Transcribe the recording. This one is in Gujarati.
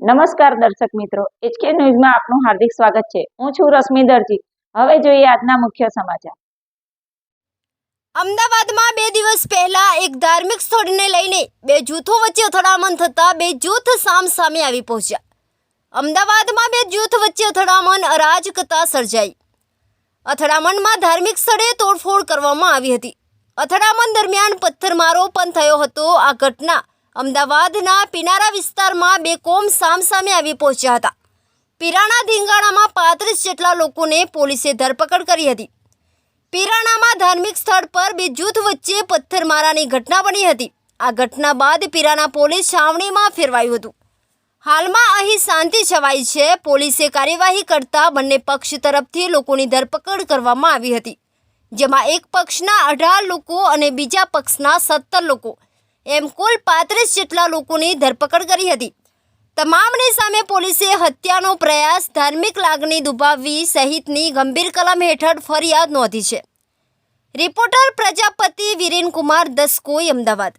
નમસ્કાર દર્શક મિત્રો એચકે ન્યૂઝમાં આપનું હાર્દિક સ્વાગત છે. હું છું રશ્મિ દરજી. હવે જોઈએ આજના મુખ્ય સમાચાર. અમદાવાદમાં બે દિવસ પહેલા એક ધાર્મિક સ્થળને લઈને બે જૂથો વચ્ચે અથડામણ થતા બે જૂથ સામ સામે આવી પહોંચ્યા. અમદાવાદમાં બે જૂથ વચ્ચે અથડામણ અરાજકતા સર્જાઈ. અથડામણમાં ધાર્મિક સ્થળે તોડફોડ કરવામાં આવી હતી. અથડામણ દરમિયાન પથ્થરમારો પણ થયો હતો. આ ઘટના અમદાવાદના પિનારા વિસ્તારમાં બે કોમ સામસામે આવી પહોંચ્યા હતા. પીરાણા ધીંગાણામાં પાંત્રીસ જેટલા લોકોને પોલીસે ધરપકડ કરી હતી. પીરાણામાં ધાર્મિક સ્થળ પર બે જૂથ વચ્ચે પથ્થરમારાની ઘટના બની હતી. આ ઘટના બાદ પિરાણા પોલીસ છાવણીમાં ફેરવાયું હતું. હાલમાં અહીં શાંતિ છવાઈ છે. પોલીસે કાર્યવાહી કરતા બંને પક્ષ તરફથી લોકોની ધરપકડ કરવામાં આવી હતી, જેમાં એક પક્ષના અઢાર લોકો અને બીજા પક્ષના સત્તર લોકો એમ કુલ પાંત્રીસ જેટલા લોકોની ધરપકડ કરી હતી. તમામની સામે પોલીસે હત્યાનો પ્રયાસ, ધાર્મિક લાગણી દુભાવવી સહિતની ગંભીર કલમ હેઠળ ફરિયાદ નોંધી છે. રિપોર્ટર પ્રજાપતિ વિરેનકુમાર દસકોઈ અમદાવાદ.